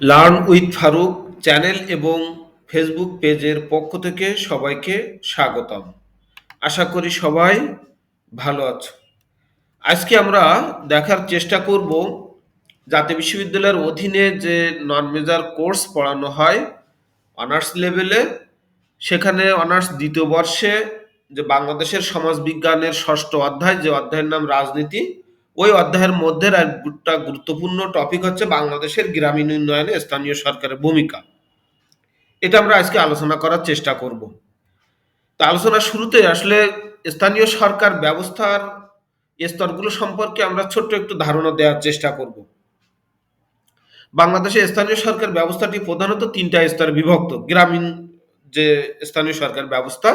Learn with Faruk channel এবং Facebook পেজের পক্ষ থেকে সবাইকে স্বাগতম। আশা করি সবাই ভালো আছো। আজকে আমরা দেখার চেষ্টা করব জাতীয় বিশ্ববিদ্যালয়ের অধীনে যে নন মেজার কোর্স পড়ানো হয় অনার্স লেভেলে সেখানে অনার্স দ্বিতীয় বর্ষে যে বাংলাদেশের সমাজবিজ্ঞানের ষষ্ঠ অধ্যায়, যে অধ্যায়ের নাম রাজনীতি ওই অধ্যায়ের মধ্যে একটা গুরুত্বপূর্ণ টপিক হচ্ছে বাংলাদেশের গ্রামীণ উন্নয়নে স্থানীয় সরকারের ভূমিকা। এটা আমরা আজকে আলোচনা করার চেষ্টা করব। তা আলোচনার শুরুতে আসলে স্থানীয় সরকার ব্যবস্থার স্তরগুলো সম্পর্কে আমরা ছোট্ট একটু ধারণা দেওয়ার চেষ্টা করব। বাংলাদেশে স্থানীয় সরকার ব্যবস্থাটি প্রধানত তিনটা স্তরে বিভক্ত। গ্রামীণ যে স্থানীয় সরকার ব্যবস্থা,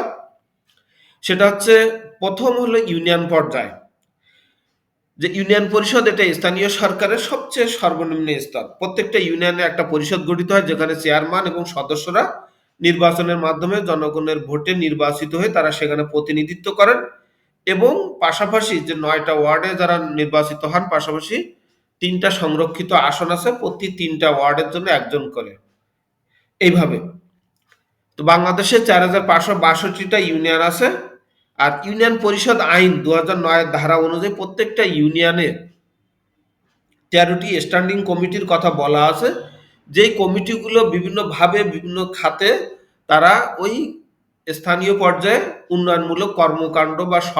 সেটা হচ্ছে প্রথম হলো ইউনিয়ন পর্যায়। যে ইউনিয়ন পরিষদ এটা স্থানীয় সরকারের সবচেয়ে সর্বনিম্ন স্তর। প্রত্যেকটা ইউনিয়নে একটা পরিষদ গঠিত হয়, যেখানে চেয়ারম্যান এবং সদস্যরা নির্বাচনের মাধ্যমে জনগণের ভোটে নির্বাচিত হয়ে তারা সেখানে প্রতিনিধিত্ব করেন এবং পাশাপাশি যে নয়টা ওয়ার্ডে যারা নির্বাচিত হন, পাশাপাশি তিনটা সংরক্ষিত আসন আছে, প্রতি তিনটা ওয়ার্ডের জন্য একজন করে। এইভাবে। তো বাংলাদেশে চার হাজার পাঁচশো বাষট্টিটা ইউনিয়ন আছে। আর ইউনিয়ন পরিষদ আইন দু হাজার নয়ের ধারা অনুযায়ী প্রত্যেকটা ইউনিয়নে তেরোটি স্ট্যান্ডিং কমিটির কথা বলা আছে। যেই কমিটিগুলো বিভিন্নভাবে বিভিন্ন খাতে তারা ওই স্থানীয় পর্যায়ে উন্নয়নমূলক কর্মকাণ্ড বা স্ব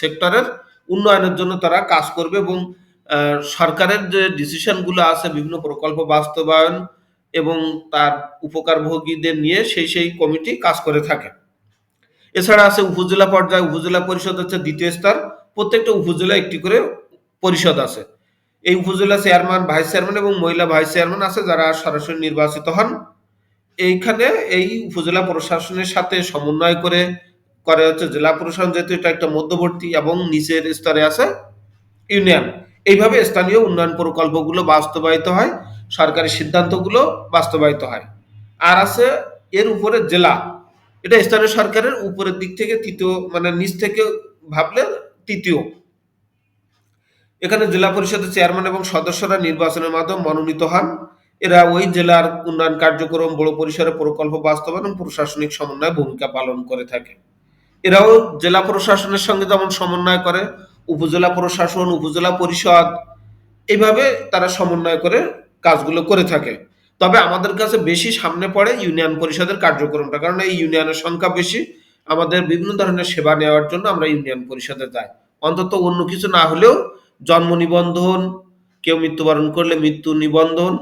সেক্টরের উন্নয়নের জন্য তারা কাজ করবে এবং সরকারের যে ডিসিশনগুলো আছে, বিভিন্ন প্রকল্প বাস্তবায়ন এবং তার উপকারভোগীদের নিয়ে সেই সেই কমিটি কাজ করে থাকে। এছাড়া আছে উপজেলা পর্যায়ে, উপজেলা পরিষদ হচ্ছে দ্বিতীয় স্তর। প্রত্যেকটা উপজেলা একটি করে পরিষদ আছে। এই উপজেলা চেয়ারম্যান ভাইস চেয়ারম্যান এবং মহিলা ভাইস চেয়ারম্যান আছে যারা সরাসরি নির্বাচিত হন। এইখানে এই উপজেলা প্রশাসনের সাথে সমন্বয় করে করে হচ্ছে জেলা প্রশাসন যেহেতু এটা একটা মধ্যবর্তী এবং নিচের স্তরে আছে, ইউনিয়ন। এইভাবে স্থানীয় উন্নয়ন প্রকল্পগুলো বাস্তবায়িত হয়, সরকারি সিদ্ধান্তগুলো বাস্তবায়িত হয়। আর আছে এর উপরে জেলা। এটা স্থানীয় সরকারের উপরের দিক থেকে তৃতীয় মানে নিচ থেকে ভাবলে তৃতীয়। এখানে জেলা পরিষদের চেয়ারম্যান এবং সদস্যরা নির্বাচনের মাধ্যমে মনোনীত হন। এরা ওই জেলার উন্নয়ন কার্যক্রম, বড় পরিসরে প্রকল্প বাস্তবায়ন এবং প্রশাসনিক সমন্বয়ে ভূমিকা পালন করে থাকে। এরাও জেলা প্রশাসনের সঙ্গে যেমন সমন্বয় করে, উপজেলা প্রশাসন, উপজেলা পরিষদ, এইভাবে তারা সমন্বয় করে কাজগুলো করে থাকে। তবে আমাদের কাছে বেশি সামনে পড়ে ইউনিয়ন পরিষদের কার্যক্রমটা, কারণ এই ইউনিয়নের সংখ্যা বেশি। আমাদের বিভিন্ন ধরনের সেবা নেওয়ার জন্য আমরা ইউনিয়ন পরিষদে যাই। অন্তত অন্য কিছু না হলেও জন্ম নিবন্ধন, কেউ মৃত্যুবরণ করলে মৃত্যু নিবন্ধন,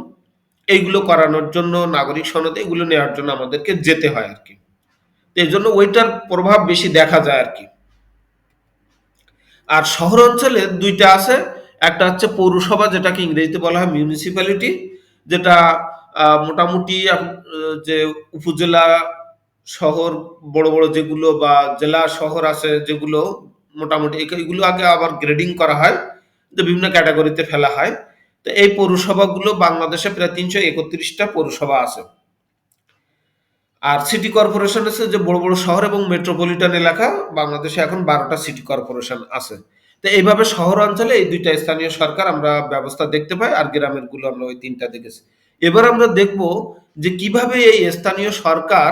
এইগুলো করানোর জন্য, নাগরিক সনদ, এগুলো নেওয়ার জন্য আমাদেরকে যেতে হয় আর কি। এই জন্য ওইটার প্রভাব বেশি দেখা যায় আর কি। আর শহর অঞ্চলে দুইটা আছে, একটা হচ্ছে পৌরসভা, যেটাকে ইংরেজিতে বলা হয় মিউনিসিপ্যালিটি যেটা মোটামুটি যে উপজেলা শহর, বড় বড় যেগুলো বা জেলা শহর আছে যেগুলো মোটামুটি এগুলো আগে আবার গ্রেডিং করা হয় যে বিভিন্ন ক্যাটাগরিতে ফেলা হয়। তো এই পৌরসভাগুলো বাংলাদেশে প্রায় তিনশো একত্রিশটা পৌরসভা আছে। আর সিটি কর্পোরেশন আছে যে বড় বড় শহর এবং মেট্রোপলিটন এলাকা, বাংলাদেশে এখন বারোটা সিটি কর্পোরেশন আছে। তো এইভাবে শহর অঞ্চলে এই দুইটা স্থানীয় সরকার আমরা ব্যবস্থা দেখতে পাই, আর গ্রামেরগুলো আমরা ওই তিনটা দেখেছি। এবার আমরা দেখব যে কীভাবে এই স্থানীয় সরকার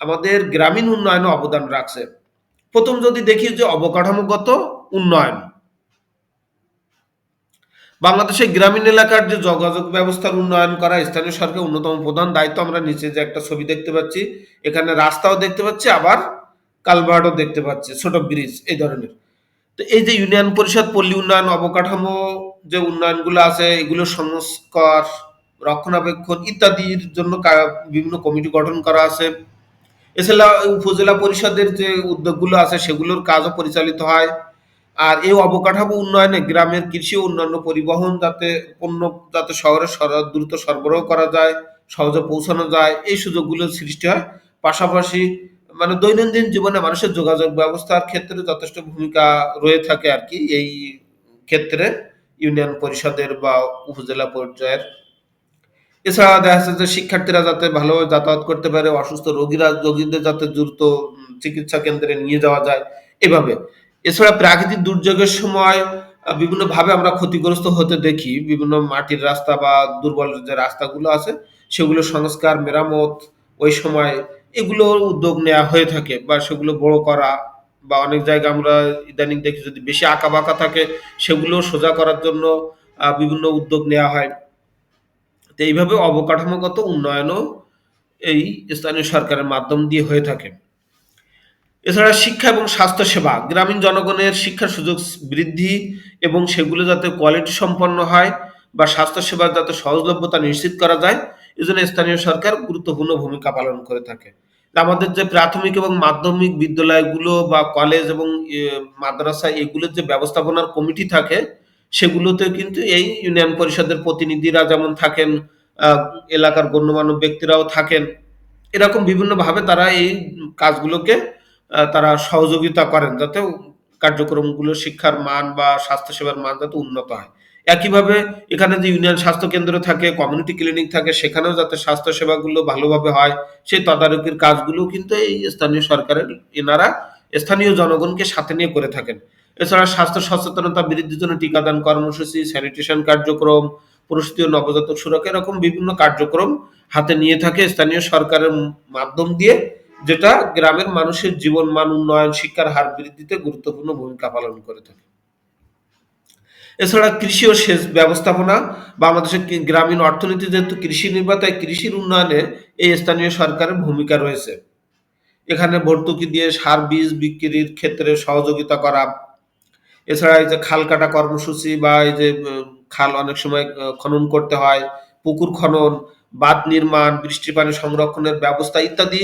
আমাদের গ্রামীণ উন্নয়নে অবদান রাখছে। প্রথম যদি দেখি যে অবকাঠামোগত উন্নয়ন। বাংলাদেশে গ্রামীণ এলাকার যে যোগাযোগ ব্যবস্থার উন্নয়ন করা স্থানীয় সরকার অন্যতম প্রধান দায়িত্ব আমরা নিচে যে একটা ছবি দেখতে পাচ্ছি, এখানে রাস্তাও দেখতে পাচ্ছি, আবার কালভার্টও দেখতে পাচ্ছি, ছোট ব্রিজ এই ধরনের। তো এই যে ইউনিয়ন পরিষদ, পল্লী উন্নয়ন, অবকাঠামো যে উন্নয়নগুলো আছে, এগুলো সংস্কার রক্ষণাবেক্ষণ ইত্যাদির জন্য বিভিন্ন কমিটি গঠন করা আছে। এছাড়া উপজেলা পরিষদের যে উদ্যোগগুলো আছে সেগুলোর কাজও পরিচালিত হয়। আর এই অবকাঠামো উন্নয়নে গ্রামের কৃষি ও অন্যান্য পরিবহন যাতে পণ্য যাতে শহরে দ্রুত সরবরাহ করা যায়, সহজে পৌঁছানো যায়, এই সুযোগগুলো সৃষ্টি হয়। পাশাপাশি মানে দৈনন্দিন জীবনে মানুষের যোগাযোগ ব্যবস্থার ক্ষেত্রে যথেষ্ট ভূমিকা রয়ে থাকে আর কি এই ক্ষেত্রে ইউনিয়ন পরিষদের বা উপজেলা পর্যায়ের। এছাড়া দেখা যাচ্ছে যে শিক্ষার্থীরা যাতে ভালোভাবে যাতায়াত করতে পারে অসুস্থ রোগীরা রোগীদের যাতে দ্রুত চিকিৎসা কেন্দ্রে নিয়ে যাওয়া যায় এভাবে এছাড়া প্রাকৃতিক দুর্যোগের সময় বিভিন্নভাবে আমরা ক্ষতিগ্রস্ত হতে দেখি। বিভিন্ন মাটির রাস্তা বা দুর্বল যে রাস্তাগুলো আছে, সেগুলো সংস্কার, মেরামত ওই সময় এগুলো উদ্যোগ নেওয়া হয়ে থাকে বা সেগুলো বড় করা বা অনেক জায়গায় আমরা ইদানিং দেখি যদি বেশি আঁকা-বাঁকা থাকে, সেগুলো সোজা করার জন্য বিভিন্ন উদ্যোগ নেওয়া হয়। তো এইভাবে অবকাঠামোগত উন্নয়নও এই স্থানীয় সরকারের মাধ্যম দিয়ে হয়ে থাকে। এছাড়া শিক্ষা এবং স্বাস্থ্যসেবা, গ্রামীণ জনগণের শিক্ষার সুযোগ বৃদ্ধি এবং সেগুলো যাতে কোয়ালিটি সম্পন্ন হয় বা স্বাস্থ্যসেবা যাতে সহজলভ্যতা নিশ্চিত করা যায়, এজন্য স্থানীয় সরকার গুরুত্বপূর্ণ ভূমিকা পালন করে থাকে। আমাদের যে প্রাথমিক এবং মাধ্যমিক বিদ্যালয়গুলো বা কলেজ এবং মাদ্রাসা এগুলোর যে ব্যবস্থাপনার কমিটি থাকে, সেগুলোতে কিন্তু এই ইউনিয়ন পরিষদের প্রতিনিধিরা যেমন থাকেন, এলাকার গণ্যমান্য ব্যক্তিরাও থাকেন। এরকম বিভিন্নভাবে তারা এই কাজগুলোকে তারা সহযোগিতা করেন যাতে কার্যক্রমগুলো শিক্ষার মান বা স্বাস্থ্যসেবার মান যাতে উন্নত হয়। একইভাবে এখানে যে ইউনিয়ন স্বাস্থ্য কেন্দ্র থাকে, কমিউনিটি ক্লিনিক থাকে সেখানেও যাতে স্বাস্থ্যসেবাগুলো ভালোভাবে হয়, সেই তদারকির কাজগুলোও কিন্তু এই স্থানীয় সরকারের এনারা স্থানীয় জনগণকে সাথে নিয়ে করে থাকেন। এছাড়া স্বাস্থ্য সচেতনতা বৃদ্ধির জন্য টিকাদান কর্মসূচি, স্যানিটেশন কার্যক্রম, প্রসূতি ও নবজাতক সুরক্ষা এরকম বিভিন্ন কার্যক্রম হাতে নিয়ে থাকে স্থানীয় সরকারের মাধ্যম দিয়ে যেটা গ্রামের মানুষের জীবনমান উন্নয়ন, শিক্ষার হার বৃদ্ধিতে গুরুত্বপূর্ণ ভূমিকা পালন করে থাকে। এছাড়া কৃষি ও সেচ ব্যবস্থাপনা বাংলাদেশের গ্রামীণ অর্থনীতি যেহেতু কৃষি নির্ভর তাই কৃষির উন্নয়নে এই স্থানীয় সরকারের ভূমিকা রয়েছে। এখানে ভর্তুকি দিয়ে সার, বীজ বিক্রির ক্ষেত্রে সহযোগিতা করা। এছাড়া এই যে খাল কাটা কর্মসূচি বা এই যে খাল অনেক সময় খনন করতে হয়, পুকুর খনন, বাঁধ নির্মাণ, বৃষ্টির পানি সংরক্ষণের ব্যবস্থা ইত্যাদি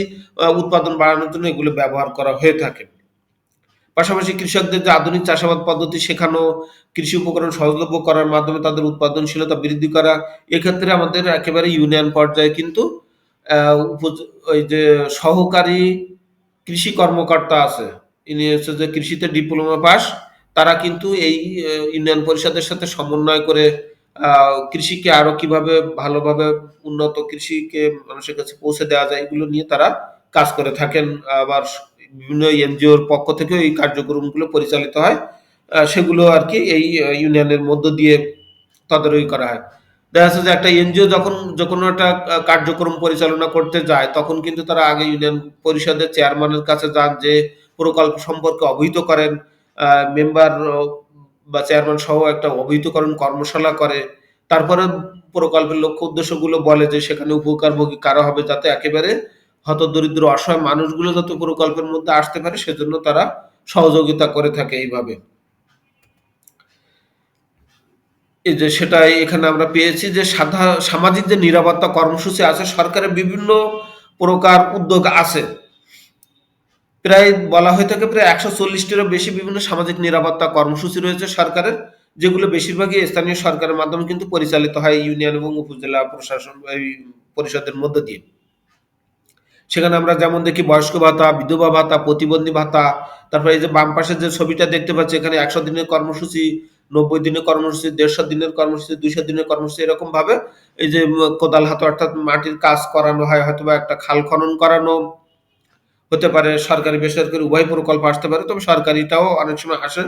উৎপাদন বাড়ানোর জন্য এগুলো ব্যবহার করা হয়ে থাকে। পাশাপাশি কৃষকদের যে আধুনিক চাষাবাদ পদ্ধতি শেখানো, কৃষি উপকরণ সহজলভ্য করার মাধ্যমে তাদের উৎপাদনশীলতা বৃদ্ধি করা। এক্ষেত্রে আমাদের একেবারে ইউনিয়ন পর্যায়ে কিন্তু ওই যে সহকারী কৃষি কর্মকর্তা আছে। ইনি হচ্ছে যে কৃষিতে ডিপ্লোমা পাস। তারা কিন্তু এই ইউনিয়ন পরিষদের সাথে সমন্বয় করে কৃষিকে আরও কীভাবে ভালোভাবে উন্নত কৃষিকে মানুষের কাছে পৌঁছে দেওয়া যায় এগুলো নিয়ে তারা কাজ করে থাকেন। আবার বিভিন্ন এনজিওর পক্ষ থেকেও এই কার্যক্রমগুলো পরিচালিত হয়। সেগুলো আর কি এই ইউনিয়নের মধ্য দিয়ে তদারকি করা হয়। দেখা যাচ্ছে যে একটা এনজিও যখন যে কোনো একটা কার্যক্রম পরিচালনা করতে যায়, তখন কিন্তু তারা আগে ইউনিয়ন পরিষদের চেয়ারম্যানের কাছে যান, যে প্রকল্প সম্পর্কে অবহিত করেন। মেম্বার বা চেয়ারম্যান সহ একটা অবহিতকরণ কর্মশালা করে। তারপরে প্রকল্পের লক্ষ্য উদ্দেশ্যগুলো বলে যে সেখানে উপকারভোগী কারা হবে যাতে একেবারে হতদরিদ্র, অসহায় মানুষগুলো যাতে প্রকল্পের মধ্যে আসতে পারে, সেজন্য তারা সহযোগিতা করে থাকে এইভাবে। এই যে সেটাই এখানে আমরা পেয়েছি যে সাধা, সামাজিক যে নিরাপত্তা কর্মসূচি আছে, সরকারের বিভিন্ন প্রকার উদ্যোগ আছে। প্রায় বলা হয়ে থাকে প্রায় একশো চল্লিশটিরও বেশি বিভিন্ন সামাজিক নিরাপত্তা কর্মসূচি রয়েছে সরকারের। যেগুলো বেশিরভাগই স্থানীয় সরকারের মাধ্যমে কিন্তু পরিচালিত হয় ইউনিয়ন এবং উপজেলা প্রশাসন পরিষদের মধ্য দিয়ে। সেখানে আমরা যেমন দেখি বয়স্ক ভাতা, বিধবা ভাতা, প্রতিবন্ধী ভাতা, তারপরে এই যে বাম পাশের যে ছবিটা দেখতে পাচ্ছি এখানে ১০০ দিনের কর্মসূচি, ৯০ দিনের কর্মসূচি, ১৫০ দিনের কর্মসূচি, ২০০ দিনের কর্মসূচি এরকমভাবে এই যে কোদাল হাতে অর্থাৎ মাটির কাজ করানো হয় হয়তোবা একটা খাল খনন করানো হতে পারে, সরকারি বেসরকারি উভয় প্রকল্প আসতে পারে। তবে সরকারিটাও অনেক সময় আসে।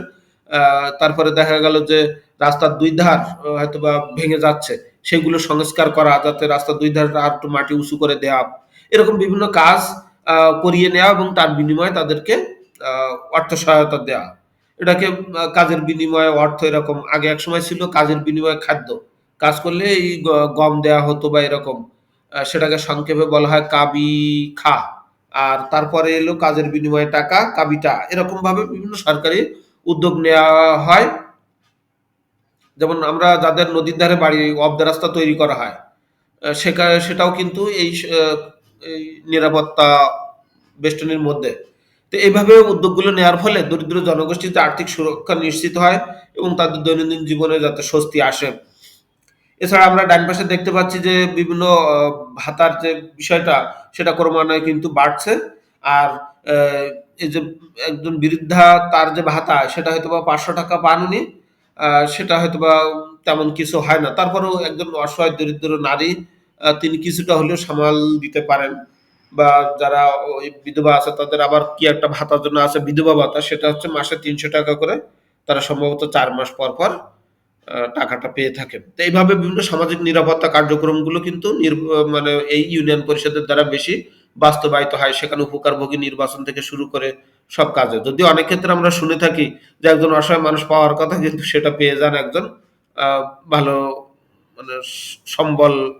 তারপরে দেখা গেল যে রাস্তার দুই ধার হয়তো বা ভেঙে যাচ্ছে। সেগুলো সংস্কার করা যাতে রাস্তার ২ ধার আর একটু মাটি উঁচু করে দেওয়া এরকম বিভিন্ন কাজ করিয়ে নেওয়া এবং তার বিনিময়ে তাদেরকে অর্থ সহায়তা দেওয়া। এটাকে কাজের বিনিময়ে অর্থ এরকম আগে এক সময় ছিল কাজের বিনিময়ে খাদ্য। কাজ করলে এই গম দেয়া হতো বা এরকম। সেটাকে সংক্ষেপে বলা হয় কাবি-খা। আর তারপরে এলো কাজের বিনিময়ে টাকা, কাবিটা। এরকমভাবে বিভিন্ন সরকারি উদ্যোগ নেওয়া হয়। যেমন আমরা যাদের নদীর ধারে বাড়ি অর্ধ রাস্তা তৈরি করা হয়। সেকা সেটাও কিন্তু এই নিরাপত্তা বেষ্টনীর মধ্যে। তো এইভাবে উদ্যোগগুলো নেওয়ার ফলে দরিদ্র জনগোষ্ঠীতে আর্থিক সুরক্ষা নিশ্চিত হয় এবং তাদের দৈনন্দিন জীবনে যাতে স্বস্তি আসে। এছাড়া আমরা ডান পাশে দেখতে পাচ্ছি যে বিভিন্ন ভাতার যে বিষয়টা, সেটা ক্রমান্বয়ে কিন্তু বাড়ছে। আর এই যে একজন বৃদ্ধা, তার যে ভাতা, সেটা হয়তোবা ৳৫০০ পান উনি। আ সেটা হয়তোবা তেমন কিছু হয় না। তারপরেও একজন অসহায়, দরিদ্র নারী তিনি কিছুটা হলেও সামাল দিতে পারেন। বা যারা ওই বিধবা আছে, তাদের আবার কি একটা ভাতার জন্য আছে, বিধবা ভাতা, সেটা হচ্ছে মাসে ৳৩০০ করে তারা সম্ভবত চার মাস পর পর টাকাটা পেয়ে থাকেন। তো এইভাবে বিভিন্ন সামাজিক নিরাপত্তা কার্যক্রমগুলো কিন্তু মানে এই ইউনিয়ন পরিষদের দ্বারা বেশি বাস্তবায়িত হয়। সেখানে উপকারভোগী নির্বাচন থেকে শুরু করে সব কাজে। যদি অনেক ক্ষেত্রে আমরা শুনে থাকি যে একজন অসহায় মানুষ পাওয়ার কথা, কিন্তু সেটা পেয়ে যান একজন ভালো মানে স- সম্বল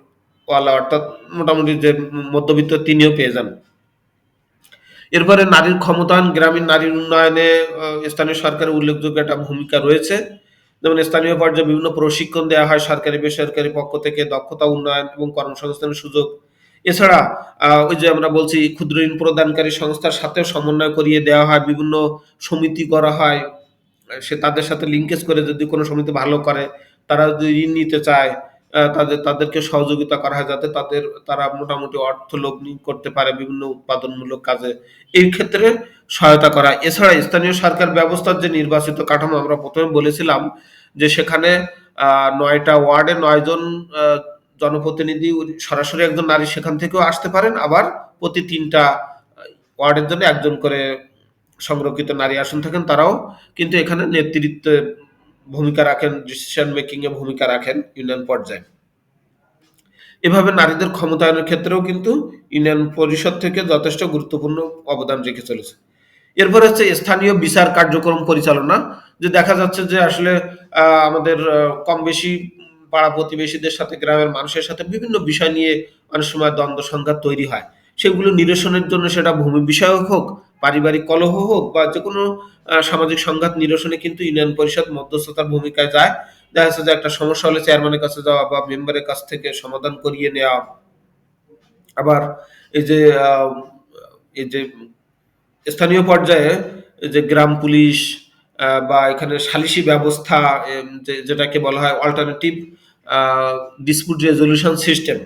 ওয়ালা, অর্থাৎ মোটামুটি যে মধ্যবিত্ত তিনিও পেয়ে যান। এরপরে নারীর ক্ষমতায়ন, গ্রামীণ নারীর উন্নয়নে স্থানীয় সরকারের উল্লেখযোগ্য একটা ভূমিকা রয়েছে। যেমন স্থানীয় পর্যায়ে বিভিন্ন প্রশিক্ষণ দেওয়া হয় সরকারি, বেসরকারি পক্ষ থেকে দক্ষতা উন্নয়ন এবং কর্মসংস্থানের সুযোগ। এছাড়া ওই যে আমরা বলছি ক্ষুদ্র ঋণ প্রদানকারী সংস্থার সাথেও সমন্বয় করিয়ে দেওয়া হয়, বিভিন্ন সমিতি করা হয়। সে তাদের সাথে লিঙ্কেজ করে যদি কোনো সমিতি ভালো করে, তারা যদি ঋণ নিতে চায় তাদের তাদেরকে সহযোগিতা করা হয় যাতে তাদের তারা মোটামুটি অর্থ লগ্নি করতে পারে, বিভিন্ন উৎপাদনমূলক কাজে। এই ক্ষেত্রে সহায়তা করা এছাড়া স্থানীয় সরকার ব্যবস্থার যে নির্বাচিত কাঠামো, আমরা প্রথমে বলেছিলাম যে সেখানে নয়টা ওয়ার্ডে নয় জন জনপ্রতিনিধি সরাসরি একজন নারী সেখান থেকেও আসতে পারেন। আবার প্রতি তিনটা ওয়ার্ডের জন্য একজন করে সংরক্ষিত নারী আসন থাকেন, তারাও কিন্তু এখানে নেতৃত্বে ভূমিকা রাখেন ডিসিশন মেকিং এ ভূমিকা রাখেন ইউনিয়ন পর্যায়ে। এভাবে নারীদের ক্ষমতায়নের ক্ষেত্রেও কিন্তু ইউনিয়ন পরিষদ থেকে যথেষ্ট গুরুত্বপূর্ণ অবদান রেখে চলেছে। এরপর হচ্ছে স্থানীয় বিচার কার্যক্রম পরিচালনা, যে দেখা যাচ্ছে যে আসলে আমাদের কম বেশি পাড়া প্রতিবেশীদের সাথে, গ্রামের মানুষের সাথে বিভিন্ন বিষয় নিয়ে অনেক সময় দ্বন্দ্ব, সংঘাত তৈরি হয়। সেগুলো নিরসনের জন্য সেটা ভূমি বিষয়ক হোক পারিবারিক কলহ হোক বা যে কোনো সামাজিক সংঘাত নিরসনে কিন্তু ইউনিয়ন পরিষদ মধ্যস্থতার ভূমিকায় যায়। দেখা যাচ্ছে যে একটা সমস্যা হলে চেয়ারম্যানের কাছে যাওয়া বা মেম্বারের কাছ থেকে সমাধান করিয়ে নেওয়া। আবার এই যে এই যে স্থানীয় পর্যায়ে যে গ্রাম পুলিশ বা এখানে সালিসি ব্যবস্থা যেটাকে বলা হয় alternative dispute resolution system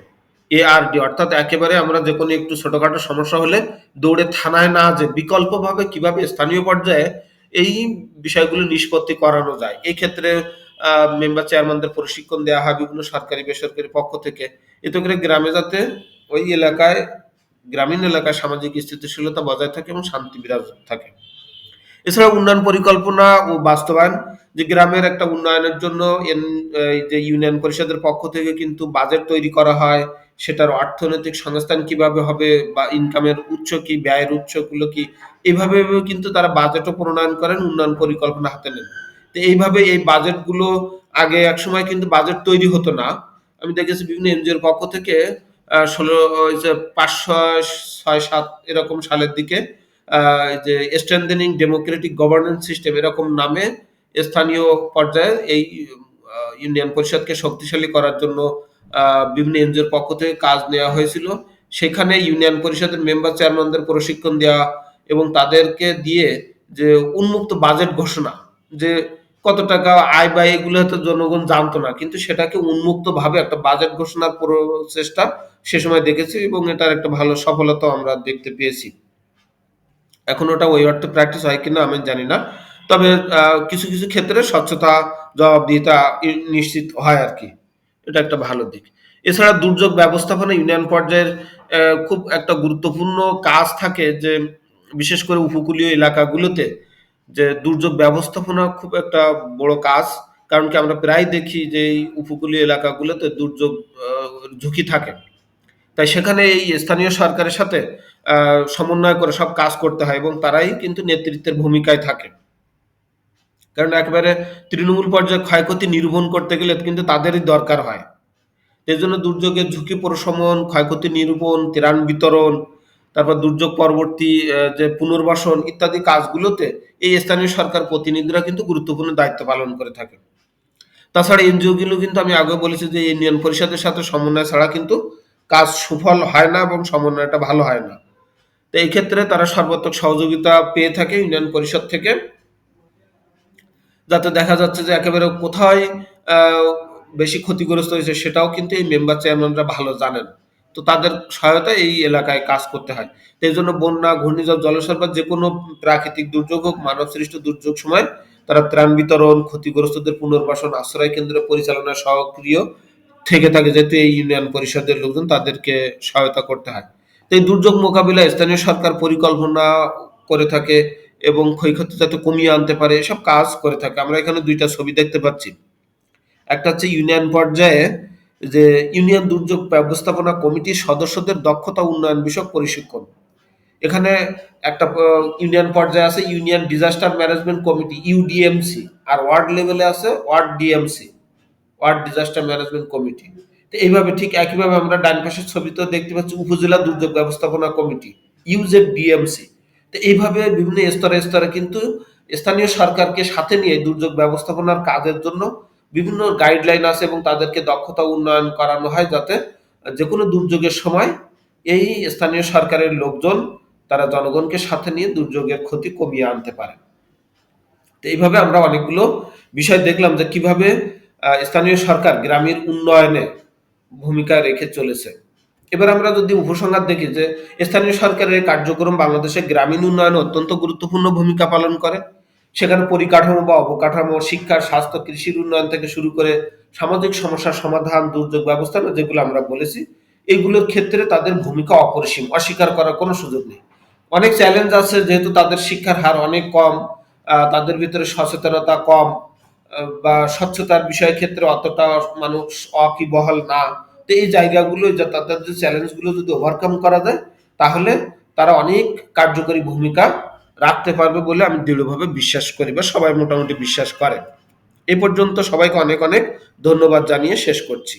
ARD অর্থাৎ একেবারে আমরা যে কোনো একটু ছোটখাটো সমস্যা হলে দৌড়ে থানায় না যে, বিকল্পভাবে কীভাবে স্থানীয় পর্যায়ে এই বিষয়গুলো নিষ্পত্তি করানো যায়। এই ক্ষেত্রে মেম্বার চেয়ারম্যানদের প্রশিক্ষণ দেওয়া হয় বিভিন্ন সরকারি, বেসরকারি পক্ষ থেকে। এতে করে গ্রামে যাতে ওই এলাকায়, গ্রামীণ এলাকায় সামাজিক স্থিতিশীলতা বজায় থাকে এবং শান্তি বিরাজ থাকে। এছাড়া উন্নয়ন পরিকল্পনা ও বাস্তবায়ন, যে গ্রামের একটা উন্নয়নের জন্য যে ইউনিয়ন পরিষদের পক্ষ থেকে কিন্তু বাজেট তৈরি করা হয়। সেটার অর্থনৈতিক সংস্থান কীভাবে হবে বা ইনকামের উৎস কি, ব্যয়ের উৎসগুলো কি এইভাবে কিন্তু তারা বাজেটও প্রণয়ন করেন, উন্নয়ন পরিকল্পনা হাতে নেন। তো এইভাবে এই বাজেটগুলো আগে এক সময় কিন্তু বাজেট তৈরি হতো না। আমি দেখেছি বিভিন্ন এনজিওর পক্ষ থেকে ষোলো পাঁচশো ছয় সাত এরকম সালের দিকে যে স্ট্রেন্থেনিং ডেমোক্রেটিক গভর্নেন্স সিস্টেম এরকম নামে স্থানীয় পর্যায়ে এই ইউনিয়ন পরিষদকে শক্তিশালী করার জন্য বিভিন্ন এনজিওর পক্ষ থেকে কাজ নেওয়া হয়েছিল। সেখানে ইউনিয়ন পরিষদের মেম্বার চেয়ারম্যানদের প্রশিক্ষণ দেওয়া এবং তাদেরকে দিয়ে যে উন্মুক্ত বাজেট ঘোষণা, যে কত টাকা আয় ব্যয়, এগুলো হয়তো জনগণ জানতো না। কিন্তু সেটাকে উন্মুক্ত ভাবে একটা বাজেট ঘোষণার প্রচেষ্টা সে সময় দেখেছি এবং এটার একটা ভালো সফলতা আমরা দেখতে পেয়েছি। এখন ওটা ওই অর্থে প্র্যাকটিস হয় কিনা আমি জানি না। তবে কিছু কিছু ক্ষেত্রে স্বচ্ছতা, জবাবদিহিতা নিশ্চিত হয় আর কি। এটা একটা ভালো দিক। এছাড়া দুর্যোগ ব্যবস্থাপনা ইউনিয়ন পর্যায়ের খুব একটা গুরুত্বপূর্ণ কাজ থাকে যে, বিশেষ করে উপকূলীয় এলাকাগুলোতে যে দুর্যোগ ব্যবস্থাপনা খুব একটা বড় কাজ। কারণ কি আমরা প্রায় দেখি যে এই উপকূলীয় এলাকাগুলোতে দুর্যোগ ঝুঁকি থাকে। তাই সেখানে এই স্থানীয় সরকারের সাথে সমন্বয় করে সব কাজ করতে হয় এবং তারাই কিন্তু নেতৃত্বের ভূমিকায় থাকে। কারণ একবারে তৃণমূল পর্যায়ে ক্ষয়ক্ষতি নিরূপণ করতে গেলে কিন্তু তাদেরই দরকার হয়। এই জন্য দুর্যোগের ঝুঁকি প্রশমন, ক্ষয়ক্ষতি নিরূপণ ত্রাণ বিতরণ, তারপর দুর্যোগ পরবর্তী যে পুনর্বাসন ইত্যাদি কাজগুলোতে এই স্থানীয় সরকার প্রতিনিধিরা কিন্তু গুরুত্বপূর্ণ দায়িত্ব পালন করে থাকে। তাছাড়া এনজিও গুলো কিন্তু আমি আগে বলেছি যে ইউনিয়ন পরিষদের সাথে সমন্বয় ছাড়া কিন্তু কাজ সুফল হয় না এবং সমন্বয়টা ভালো হয় না। তো এই ক্ষেত্রে তারা সর্বাত্মক সহযোগিতা পেয়ে থাকে ইউনিয়ন পরিষদ থেকে। যাতে দেখা যাচ্ছে যে একেবারে কোথায় বেশি ক্ষতিগ্রস্ত হয়েছে সেটাও কিন্তু এই মেম্বার চেয়ারম্যানরা ভালো জানেন। তো তাদের সহায়তায় এই এলাকায় কাজ করতে হয়। তো এই জন্য বন্যা, ঘূর্ণিঝড় জলসর্বাত যে কোনো প্রাকৃতিক দুর্যোগ হোক মানব সৃষ্ট দুর্যোগ সময় তারা ত্রাণ বিতরণ, ক্ষতিগ্রস্তদের পুনর্বাসন, আশ্রয় কেন্দ্র পরিচালনা সক্রিয় থেকে থাকে যেহেতু এই ইউনিয়ন পরিষদের লোকজন তাদেরকে সহায়তা করতে হয়। তো এই দুর্যোগ মোকাবিলায় স্থানীয় সরকার পরিকল্পনা করে থাকে। এবং ক্ষয়ক্ষতি যাতে কমিয়ে আনতে পারে, এসব কাজ করে থাকে। আমরা এখানে দুইটা ছবি দেখতে পাচ্ছি। একটা হচ্ছে ইউনিয়ন পর্যায়ে যে ইউনিয়ন দুর্যোগ ব্যবস্থাপনা কমিটির সদস্যদের দক্ষতা উন্নয়ন বিষয়ক প্রশিক্ষণ। এখানে একটা ইউনিয়ন পর্যায়ে আছে union disaster management committee, UDMC, আর ওয়ার্ড লেভেলে আছে ward DMC, ward disaster management committee. তো এইভাবে ঠিক একইভাবে আমরা ডান পাশের ছবিতেও দেখতে পাচ্ছি উপজেলা দুর্যোগ ব্যবস্থাপনা কমিটি, ইউজেড ডিএমসি। তো এইভাবে বিভিন্ন স্তরে স্তরে কিন্তু স্থানীয় সরকারকে সাথে নিয়ে দুর্যোগ ব্যবস্থাপনার কাজের জন্য বিভিন্ন গাইডলাইন আছে এবং তাদেরকে দক্ষতা উন্নয়ন করানো হয় যাতে যে কোনো দুর্যোগের সময় এই স্থানীয় সরকারের লোকজন তারা জনগণকে সাথে নিয়ে দুর্যোগের ক্ষতি কমিয়ে আনতে পারে। তো এইভাবে আমরা অনেকগুলো বিষয় দেখলাম যে কীভাবে স্থানীয় সরকার গ্রামের উন্নয়নে ভূমিকা রেখে চলেছে। এবার আমরা যদি উপসংহার দেখি যে স্থানীয় সরকারের কার্যক্রম বাংলাদেশের গ্রামীণ উন্নয়নে অত্যন্ত গুরুত্বপূর্ণ ভূমিকা পালন করে। সেখানে পরিকাঠামো বা অবকাঠামো, শিক্ষা, স্বাস্থ্য, কৃষির উন্নয়ন থেকে শুরু করে সামাজিক সমস্যার সমাধান, দুর্যোগ ব্যবস্থাপনা যেগুলো আমরা বলেছি, এগুলোর ক্ষেত্রে তাদের ভূমিকা অপরিসীম, অস্বীকার করার কোনো সুযোগ নেই। অনেক চ্যালেঞ্জ আছে, যেহেতু তাদের শিক্ষার হার অনেক কম তাদের ভিতরে সচেতনতা কম বা স্বচ্ছতার বিষয় ক্ষেত্রে অতটা মানুষ অকিবহাল না। তো এই জায়গাগুলো তাদের যে চ্যালেঞ্জগুলো যদি ওভারকাম করা যায়, তাহলে তারা অনেক কার্যকরী ভূমিকা রাখতে পারবে বলে আমি দৃঢ়ভাবে বিশ্বাস করি বা সবাই মোটামুটি বিশ্বাস করে। এ পর্যন্ত সবাইকে অনেক অনেক ধন্যবাদ জানিয়ে শেষ করছি।